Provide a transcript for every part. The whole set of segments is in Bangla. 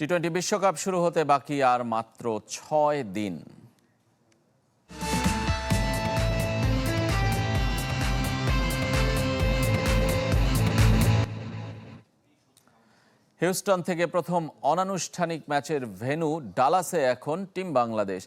টি টোয়েন্টি বিশ্বকাপ শুরু হতে বাকি আর মাত্র ছয় দিন। হিউস্টন থেকে প্রথম অনানুষ্ঠানিক ম্যাচের ভেনু ডালাসে এখন টিম বাংলাদেশ।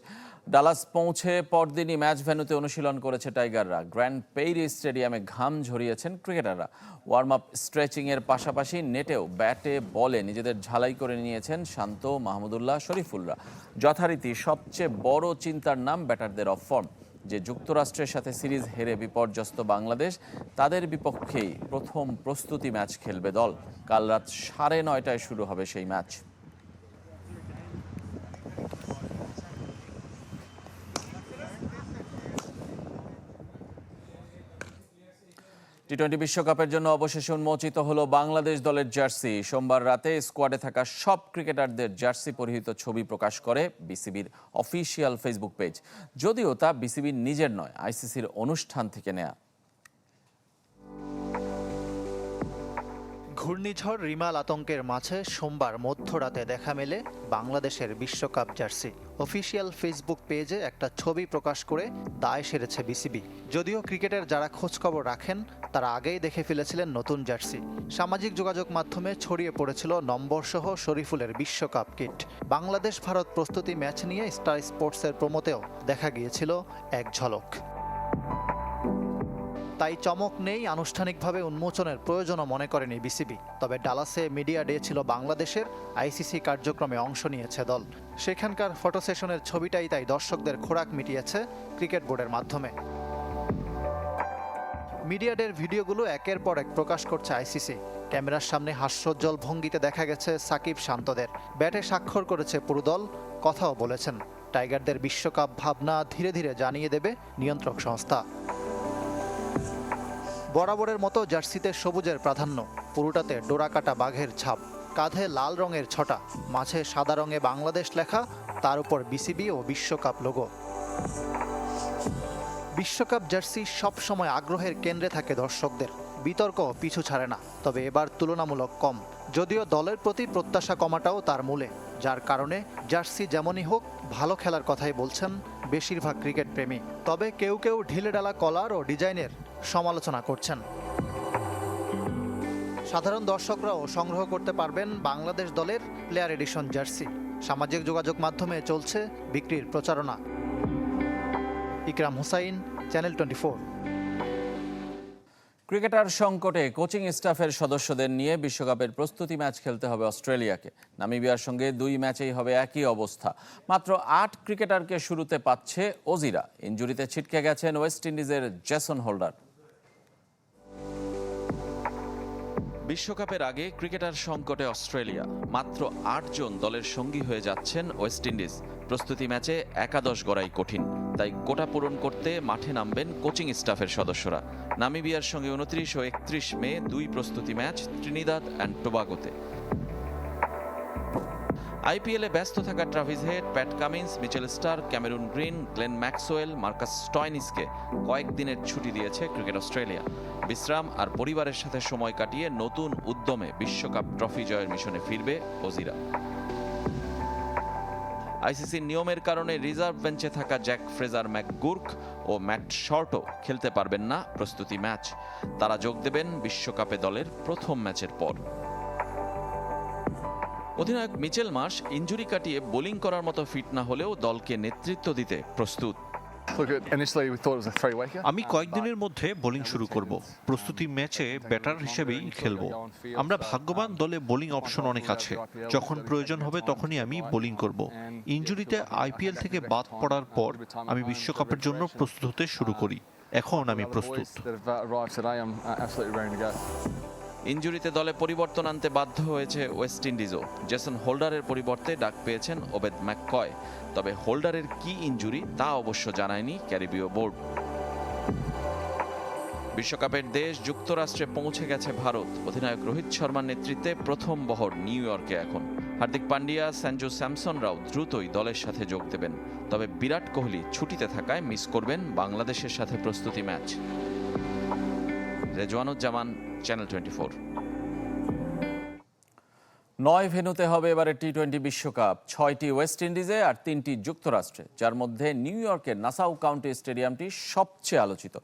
ডালাস পৌঁছে পরদিনই ম্যাচ ভেন্যুতে অনুশীলন করেছে টাইগাররা। গ্র্যান্ড পেইরি স্টেডিয়ামে ঘাম ঝরিয়েছেন ক্রিকেটাররা। ওয়ার্ম আপ স্ট্রেচিংয়ের পাশাপাশি নেটেও ব্যাটে, বলে নিজেদের ঝালাই করে নিয়েছেন শান্ত, মাহমুদুল্লাহ, শরীফুলরা। যথারীতি সবচেয়ে বড় চিন্তার নাম ব্যাটারদের অফ ফর্ম। যে যুক্তরাষ্ট্রের সাথে সিরিজ হেরে বিপর্যস্ত বাংলাদেশ, তাদের বিপক্ষেই প্রথম প্রস্তুতি ম্যাচ খেলবে দল। কাল রাত সাড়ে নয়টায় শুরু হবে সেই ম্যাচ। টি টোয়েন্টি বিশ্বকাপের জন্য অবশেষে উন্মোচিত হলো বাংলাদেশ দলের জার্সি। সোমবার রাতে স্কোয়াডে থাকা সব ক্রিকেটারদের জার্সি পরিহিত ছবি প্রকাশ করে বিসিবির অফিসিয়াল ফেসবুক পেজ। যদিও তা বিসিবির নিজের নয়, আইসিসির অনুষ্ঠান থেকে নেয়া। ঘূর্ণিঝড় রিমাল আতঙ্কের মাঝে সোমবার মধ্যরাতে দেখা মেলে বাংলাদেশের বিশ্বকাপ জার্সি। অফিসিয়াল ফেসবুক পেজে একটা ছবি প্রকাশ করে দায় সেরেছে বিসিবি। যদিও ক্রিকেটের যারা খোঁজখবর রাখেন, তারা আগেই দেখে ফেলেছিলেন নতুন জার্সি। সামাজিক যোগাযোগ মাধ্যমে ছড়িয়ে পড়েছিল নম্বরসহ শরীফুলের বিশ্বকাপ কিট। বাংলাদেশ ভারত প্রস্তুতি ম্যাচ নিয়ে স্টার স্পোর্টসের প্রমোতেও দেখা গিয়েছিল এক ঝলক। তাই চমক নেই আনুষ্ঠানিকভাবে উন্মোচনের প্রয়োজনও মনে করেনি বিসিবি। তবে ডালাসে মিডিয়া ডে ছিল বাংলাদেশের, আইসিসি কার্যক্রমে অংশ নিয়েছে দল। সেখানকার ফটো সেশনের ছবিটাই তাই দর্শকদের খোরাক মিটিয়েছে ক্রিকেট বোর্ডের মাধ্যমে। মিডিয়া ডের ভিডিওগুলো একের পর এক প্রকাশ করছে আইসিসি। ক্যামেরার সামনে হাস্যোজ্জ্বল ভঙ্গিতে দেখা গেছে সাকিব শান্তদের। ব্যাটে স্বাক্ষর করেছে পুরো দল, কথাও বলেছেন। টাইগারদের বিশ্বকাপ ভাবনা ধীরে ধীরে জানিয়ে দেবে নিয়ন্ত্রক সংস্থা। বরাবরের মতো জার্সিতে সবুজের প্রাধান্য। পুরোটাতে ডোরাকাটা বাঘের ছাপ, কাঁধে লাল রঙের ছটা, মাঝে সাদা রঙে বাংলাদেশ লেখা, তার উপর বিসিবি ও বিশ্বকাপ লোগো। বিশ্বকাপ জার্সি সব সময় আগ্রহের কেন্দ্রে থাকে দর্শকদের। বিতর্ক পিছু ছাড়ে না, তবে এবার তুলনামূলক কম। যদিও দলের প্রতি প্রত্যাশা কমাটাও তার মূলে, যার কারণে জার্সি যেমনই হোক, ভালো খেলার কথাই বলছেন বেশিরভাগ ক্রিকেট প্রেমী। তবে কেউ কেউ ঢিলেডালা কলার ও ডিজাইনের সমালোচনা করছেন। সাধারণ দর্শকরাও সংগ্রহ করতে পারবেন বাংলাদেশ দলের প্লেয়ার এডিশন জার্সি। সামাজিক যোগাযোগ মাধ্যমে চলছে বিক্রির প্রচারণা। Ikram Hussain, channel twenty cricketer সংকটে কোচিং স্টাফের সদস্যদের নিয়ে বিশ্বকাপের প্রস্তুতি ম্যাচ খেলতে হবে অস্ট্রেলিয়াকে। নামিবিয়ার সঙ্গে দুই ম্যাচেই হবে একই অবস্থা। মাত্র আট ক্রিকেটারকে শুরুতে পাচ্ছে ওজিরা। ইঞ্জুরিতে ছিটকে গেছেন ওয়েস্ট ইন্ডিজের জেসন হোল্ডার। বিশ্বকাপের আগে ক্রিকেটার সংকটে অস্ট্রেলিয়া। মাত্র আটজন দলের সঙ্গী হয়ে যাচ্ছেন ওয়েস্ট ইন্ডিজ। প্রস্তুতি ম্যাচে একাদশ গড়াই কঠিন, তাই কোটা পূরণ করতে মাঠে নামবেন কোচিং স্টাফের সদস্যরা। নামিবিয়ার সঙ্গে উনত্রিশ ও একত্রিশ মে দুই প্রস্তুতি ম্যাচ ত্রিনিদাদ অ্যান্ড টোবাগোতে। আইপিএলে ব্যস্ত থাকা Travis Head, Pat Cummins, Mitchell Starc Cameron Green, Glenn Maxwell, Marcus স্টয়নিসকে কয়েকদিনের ছুটি দিয়েছে ক্রিকেট অস্ট্রেলিয়া। বিশ্রাম আর পরিবারের সাথে সময় কাটিয়ে নতুন উদ্যমে বিশ্বকাপ ট্রফি জয়ের মিশনে ফিরবে ওজিরা। আইসিসির নিয়মের কারণে রিজার্ভ বেঞ্চে থাকা জ্যাক ফ্রেজার ম্যাকগুর্ক ও ম্যাট শর্টও খেলতে পারবেন না প্রস্তুতি ম্যাচ। তারা যোগ দেবেন বিশ্বকাপে দলের প্রথম ম্যাচের পর। অধিনায়ক মিচেল মার্শ ইঞ্জুরি কাটিয়ে বোলিং করার মতো ফিট না হলেও দলকে নেতৃত্ব দিতে প্রস্তুত। Look, initially we thought it was a three-weeker. আমি কয়েকদিনের মধ্যে বোলিং শুরু করব। প্রস্তুতি ম্যাচে ব্যাটার হিসেবেই খেলব। আমরা ভাগ্যবান দলে বোলিং অপশন অনেক আছে। যখন প্রয়োজন হবে তখনই আমি বোলিং করব। ইঞ্জুরিতে আইপিএল থেকে বাদ পড়ার পর আমি বিশ্বকাপের জন্য প্রস্তুত হতে শুরু করি। এখন আমি প্রস্তুত। ইঞ্জুরিতে দলে পরিবর্তন আনতে বাধ্য হয়েছে ওয়েস্ট ইন্ডিজও। জেসন হোল্ডারের পরিবর্তে ডাক পেয়েছেন ওবেদ ম্যাককয়। তবে হোল্ডারের কি ইঞ্জুরি তা অবশ্য জানায়নি ক্যারিবীয় বোর্ড। বিশ্বকাপের দেশ যুক্তরাষ্ট্রে পৌঁছে গেছে ভারত। অধিনায়ক রোহিত শর্মার নেতৃত্বে প্রথম বহর নিউ ইয়র্কে এখন। হার্দিক পান্ডিয়া সঞ্জু স্যামসনরাও দ্রুতই দলের সাথে যোগ দেবেন। তবে বিরাট কোহলি ছুটিতে থাকায় মিস করবেন বাংলাদেশের সাথে প্রস্তুতি match. Rezwanuzzaman channel twenty four নয় ভেনুতে হবে এবারে টি টোয়েন্টি বিশ্বকাপ। ছয়টি ওয়েস্ট ইন্ডিজে আর তিনটি যুক্তরাষ্ট্রে যার মধ্যে নিউ ইয়র্কের নাসাউ কাউন্টি স্টেডিয়ামটি সবচেয়ে আলোচিত।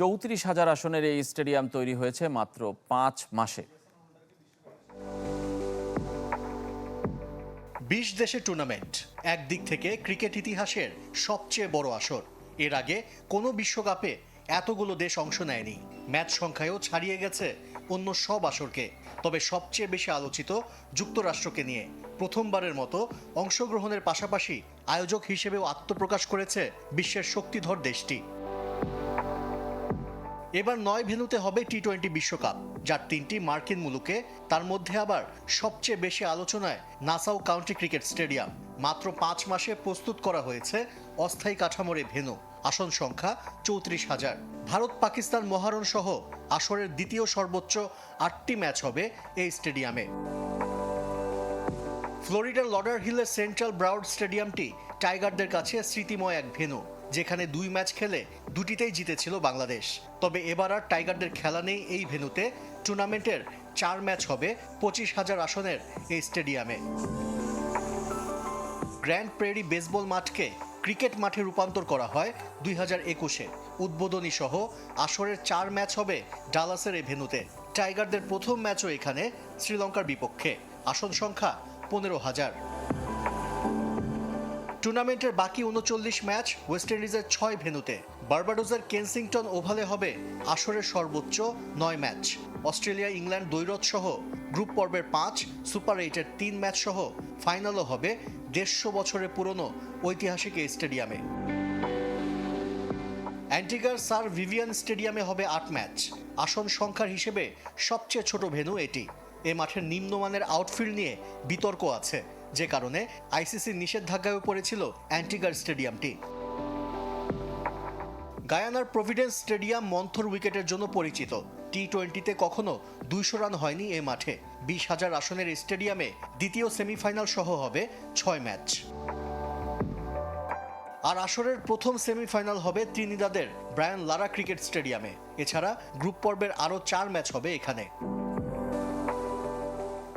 চৌত্রিশ হাজার আসনের এই স্টেডিয়াম তৈরি হয়েছে মাত্র পাঁচ মাসে। বিশ দেশে টুর্নামেন্ট একদিক থেকে ক্রিকেট ইতিহাসের সবচেয়ে বড় আসর। এর আগে কোনো বিশ্বকাপে এতগুলো দেশ অংশ নেয়নি। ম্যাচ সংখ্যায়ও ছাড়িয়ে গেছে অন্য সব আসরকে। তবে সবচেয়ে বেশি আলোচিত যুক্তরাষ্ট্রকে নিয়ে। প্রথমবারের মতো অংশগ্রহণের পাশাপাশি আয়োজক হিসেবেও আত্মপ্রকাশ করেছে বিশ্বের শক্তিধর দেশটি। এবার নয় ভেন্যুতে হবে টি টোয়েন্টি বিশ্বকাপ, যার তিনটি মার্কিন মুলুকে, তার মধ্যে আবার সবচেয়ে বেশি আলোচনায় নাসাউ কাউন্টি ক্রিকেট স্টেডিয়াম। মাত্র পাঁচ মাসে প্রস্তুত করা হয়েছে অস্থায়ী কাঠামোর এ ভেন্যু। আসন সংখ্যা চৌত্রিশ হাজার। ভারত পাকিস্তান মহারণ সহ আসরের দ্বিতীয় সর্বোচ্চ আটটি ম্যাচ হবে এই স্টেডিয়ামে। ফ্লোরিডার লডার হিলের সেন্ট্রাল ব্রাউড স্টেডিয়ামটি টাইগারদের কাছে স্মৃতিময় এক ভেন্যু, যেখানে দুই ম্যাচ খেলে দুটিতেই জিতেছিল বাংলাদেশ। তবে এবার আর টাইগারদের খেলা নেই এই ভেন্যুতে। টুর্নামেন্টের চার ম্যাচ হবে পঁচিশ হাজার আসনের এই স্টেডিয়ামে। গ্র্যান্ড প্রেরি বেসবল মাঠকে ক্রিকেট মাঠে রূপান্তর করা হয় দুই হাজার একুশে। উদ্বোধনী সহ আসরের চার ম্যাচ হবে ডালাসের এই ভেন্যুতে। টাইগারদের প্রথম ম্যাচও এখানে শ্রীলঙ্কার বিপক্ষে। আসন সংখ্যা পনেরো হাজার। টুর্নামেন্টের বাকি উনচল্লিশ ম্যাচ ওয়েস্ট ইন্ডিজের ছয় ভেনুতে বার্বাডোজের কেনসিংটন ওভালে হবে আসরের সর্বোচ্চ নয় ম্যাচ। অস্ট্রেলিয়া, ইংল্যান্ড দৈরত সহ গ্রুপ পর্বের পাঁচ, সুপার এইটের তিন ম্যাচ সহ ফাইনালও হবে দেড়শো বছরের পুরনো ঐতিহাসিক এই স্টেডিয়ামে। অ্যান্টিগার স্যার ভিভিয়ান স্টেডিয়ামে হবে আট ম্যাচ। আসন সংখ্যার হিসেবে সবচেয়ে ছোট ভেন্যু এটি। এ মাঠের নিম্নমানের আউটফিল্ড নিয়ে বিতর্ক আছে, যে কারণে আইসিসির নিষেধাজ্ঞায় পড়েছিল অ্যান্টিগার স্টেডিয়ামটি। গায়ানার প্রভিডেন্স স্টেডিয়াম মন্থর উইকেটের জন্য পরিচিত। টি টোয়েন্টিতে কখনো দুইশো রান হয়নি এ মাঠে। বিশ হাজার আসনের স্টেডিয়ামে দ্বিতীয় সেমিফাইনাল সহ হবে ছয় ম্যাচ। আর আসরের প্রথম সেমিফাইনাল হবে ত্রিনিদাদের ব্রায়ান লারা ক্রিকেট স্টেডিয়ামে। এছাড়া গ্রুপ পর্বের আরও চার ম্যাচ হবে এখানে।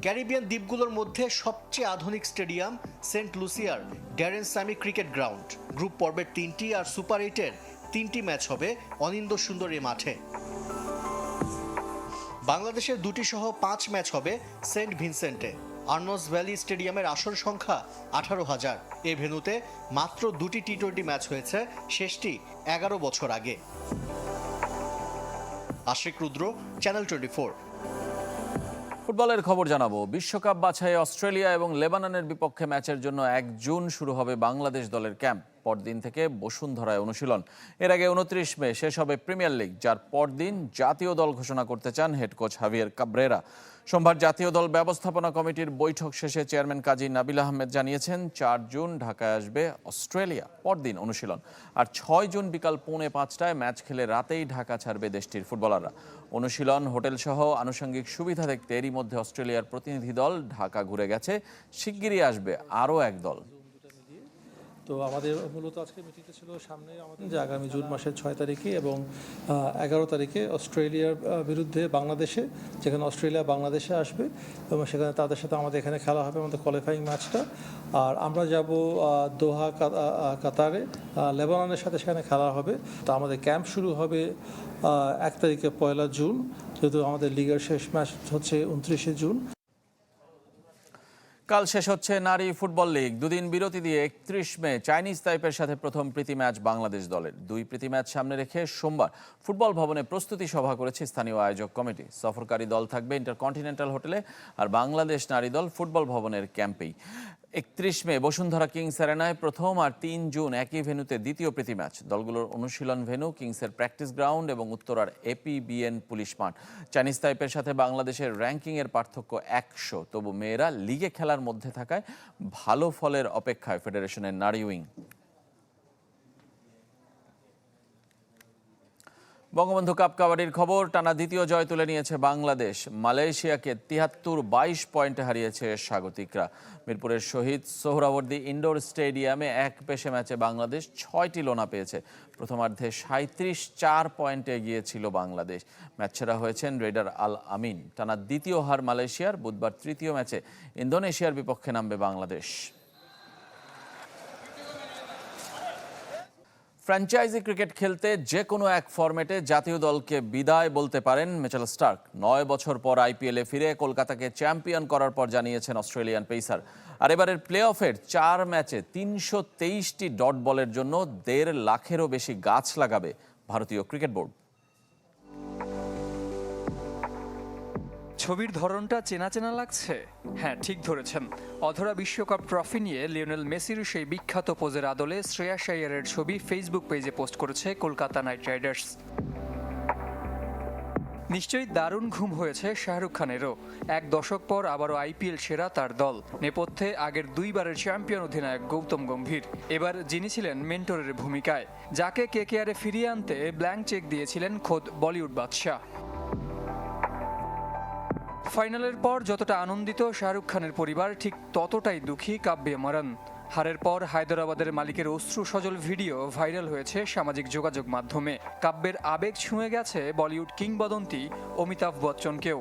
ক্যারিবিয়ান দ্বীপগুলোর মধ্যে সবচেয়ে আধুনিক stadium Saint লুসিয়ার Darren Sammy cricket ground. Group পর্বের তিনটি আর সুপার এইটের তিনটি ম্যাচ হবে অনিন্দ সুন্দর এ মাঠে। বাংলাদেশের দুটি সহ পাঁচ ম্যাচ হবে সেন্ট ভিনসেন্টে। আর্নস ভ্যালি স্টেডিয়ামের আসন সংখ্যা আঠারো হাজার। এ ভেন্যুতে মাত্র দুটি টি টোয়েন্টি ম্যাচ হয়েছে, শেষটি এগারো বছর আগে। Ashik Rudra, channel twenty four. ফুটবলের খবর জানাব। বিশ্বকাপ বাছাই অস্ট্রেলিয়া এবং লেবাননের বিপক্ষে ম্যাচের জন্য এক জুন শুরু হবে বাংলাদেশ দলের ক্যাম্প। পরদিন থেকে বসুন্ধরায় অনুশীলন। এর আগে উনত্রিশ মে শেষ হবে প্রিমিয়ার লিগ, যার পরদিন জাতীয় দল ঘোষণা করতে চান হেড কোচ হাভিয়ার কাবরেরা। সোমবার জাতীয় দল ব্যবস্থাপনা কমিটির বৈঠক শেষে চেয়ারম্যান কাজী নাবিল আহমেদ জানিয়েছেন, চার জুন ঢাকায় আসবে অস্ট্রেলিয়া, পরদিন অনুশীলন। আর ছয় জুন বিকাল পৌনে পাঁচটায় ম্যাচ খেলে রাতেই ঢাকা ছাড়বে দেশটির ফুটবলাররা। অনুশীলন হোটেল সহ আনুষঙ্গিক সুবিধা দেখতে এরই মধ্যে অস্ট্রেলিয়ার প্রতিনিধি দল ঢাকা ঘুরে গেছে। শিগগিরই আসবে আরও এক দল। তো আমাদের মূলত আজকে মিটিংটা ছিল সামনে আমাদের যে আগামী জুন মাসের ছয় তারিখে এবং এগারো তারিখে অস্ট্রেলিয়ার বিরুদ্ধে বাংলাদেশে, যেখানে অস্ট্রেলিয়া বাংলাদেশে আসবে এবং সেখানে তাদের সাথে আমাদের এখানে খেলা হবে আমাদের কোয়ালিফাইং ম্যাচটা আর আমরা যাব দোহা কাতারে লেবাননের সাথে সেখানে খেলা হবে। তো আমাদের ক্যাম্প শুরু হবে এক তারিখে পয়লা জুন, যেহেতু আমাদের লিগের শেষ ম্যাচ হচ্ছে উনত্রিশে জুন। কাল শেষ হচ্ছে নারী ফুটবল লীগ। দুদিন বিরতি দিয়ে একত্রিশ মে চাইনিজ তাইপের সাথে প্রথম প্রীতি ম্যাচ বাংলাদেশ দলের। দুই প্রীতি ম্যাচ সামনে রেখে সোমবার ফুটবল ভবনে প্রস্তুতি সভা করেছে স্থানীয় আয়োজক কমিটি। সফরকারী দল থাকবে ইন্টারকন্টিনেন্টাল হোটেলে আর বাংলাদেশ নারী দল ফুটবল ভবনের ক্যাম্পেই। একত্রিশ মে বসুন্ধরা কিংস অ্যারেনায় প্রথম আর তিন জুন একই ভেনুতে দ্বিতীয় প্রীতি ম্যাচ। দলগুলোর অনুশীলন ভেনু কিংসের প্র্যাকটিস গ্রাউন্ড এবং উত্তরার এপিবিএন পুলিশ মাঠ। চাইনিজ তাইপের সাথে বাংলাদেশের র্যাঙ্কিংয়ের পার্থক্য একশো। তবু মেয়েরা লিগে খেলার মধ্যে থাকায় ভালো ফলের অপেক্ষায় ফেডারেশনের নারী উইং। বঙ্গবন্ধু কাপ কাবাডির খবর, টানা দ্বিতীয় জয় তুলে নিয়েছে বাংলাদেশ। মালয়েশিয়াকে তিয়াত্তর বাইশ পয়েন্টে হারিয়েছে স্বাগতিকরা। মিরপুরের শহীদ সোহরাবর্দী ইনডোর স্টেডিয়ামে এক পেশে ম্যাচে বাংলাদেশ ছয়টি লোনা পেয়েছে। প্রথমার্ধে সাঁত্রিশ চার পয়েন্টে এগিয়েছিল বাংলাদেশ। ম্যাচ সেরা হয়েছেন রেডার আল আমিন। টানা দ্বিতীয় হার মালয়েশিয়ার, বুধবার তৃতীয় ম্যাচে ইন্দোনেশিয়ার বিপক্ষে নামবে বাংলাদেশ। ফ্র্যাঞ্চাইজি ক্রিকেট খেলতে যে কোনো এক ফরম্যাটে জাতীয় দলকে বিদায় বলতে পারেন মিচেল স্টার্ক। নয় বছর পর আইপিএলে ফিরে কলকাতাকে চ্যাম্পিয়ন করার পর জানিয়েছেন অস্ট্রেলিয়ান পেসার। আর এবারের প্লে অফের চার ম্যাচে তিনশো তেইশটি ডট বলের জন্য দেড় লাখেরও বেশি গাছ লাগাবে ভারতীয় ক্রিকেট বোর্ড। ছবির ধরনটা চেনা চেনা লাগছে? হ্যাঁ ঠিক ধরেছেন। অধরা বিশ্বকাপ ট্রফি নিয়ে লিওনেল মেসির সেই বিখ্যাত পোজের আদলে শ্রেয়া শাইয়ারের ছবি ফেসবুক পেজে পোস্ট করেছে কলকাতা নাইট রাইডার্স। নিশ্চয়ই দারুণ ঘুম হয়েছে শাহরুখ খানেরও। এক দশক পর আবারও আইপিএল সেরা তার দল। নেপথ্যে আগের দুইবারের চ্যাম্পিয়ন অধিনায়ক গৌতম গম্ভীর। এবার যিনি ছিলেন মেন্টরের ভূমিকায়, যাকে কেকেআরে ফিরিয়ে আনতে ব্ল্যাঙ্ক চেক দিয়েছিলেন খোদ বলিউড বাদশাহ। ফাইনালের পর যতটা আনন্দিত শাহরুখ খানের পরিবার, ঠিক ততটাই দুঃখী কাব্যে মরন হারের পর হায়দরাবাদের মালিকের অশ্রু সজল ভিডিও ভাইরাল হয়েছে সামাজিক যোগাযোগ মাধ্যমে। কাব্যের আবেগ ছুঁয়ে গেছে বলিউড কিংবদন্তি অমিতাভ বচ্চনকেও।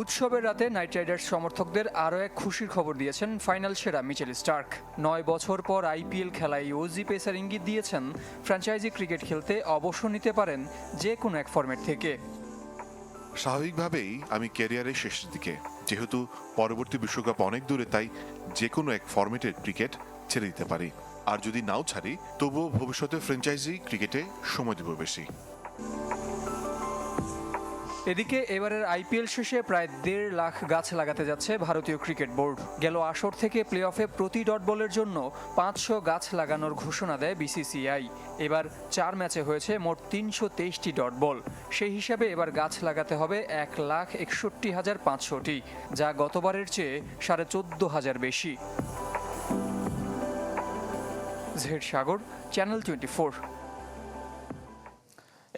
উৎসবের রাতে নাইট রাইডার্স সমর্থকদের আরও এক খুশির খবর দিয়েছেন ফাইনাল সেরা মিচেল স্টার্ক। নয় বছর পর আইপিএল খেলায় ওজি পেসার ইঙ্গিত দিয়েছেন ফ্র্যাঞ্চাইজি ক্রিকেট খেলতে অবসর নিতে পারেন যে কোনো এক ফরম্যাট থেকে। স্বাভাবিকভাবেই আমি ক্যারিয়ারের শেষের দিকে, যেহেতু পরবর্তী বিশ্বকাপ অনেক দূরে, তাই যে কোনো এক ফরম্যাটের ক্রিকেট ছেড়ে দিতে পারি। আর যদি নাও ছাড়ি, তবুও ভবিষ্যতে ফ্র্যাঞ্চাইজি ক্রিকেটে সময় দেব বেশি। এদিকে এবারের আইপিএল শেষে প্রায় দেড় লাখ গাছ লাগাতে যাচ্ছে ভারতীয় ক্রিকেট বোর্ড। গেল আসর থেকে প্লে অফে প্রতি ডট বলের জন্য পাঁচশো গাছ লাগানোর ঘোষণা দেয় বিসিসিআই। এবার চার ম্যাচে হয়েছে মোট তিনশো তেইশটি ডট বল। সেই হিসাবে এবার গাছ লাগাতে হবে এক লাখ একষট্টি হাজার পাঁচশোটি, যা গতবারের চেয়ে সাড়ে চোদ্দ হাজার বেশি। জেড সাগর, চ্যানেল টোয়েন্টি ফোর।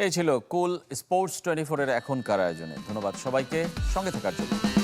এই ছিল কুল স্পোর্টস টোয়েন্টি ফোরের এখনকার আয়োজনে। ধন্যবাদ সবাইকে সঙ্গে থাকার জন্য।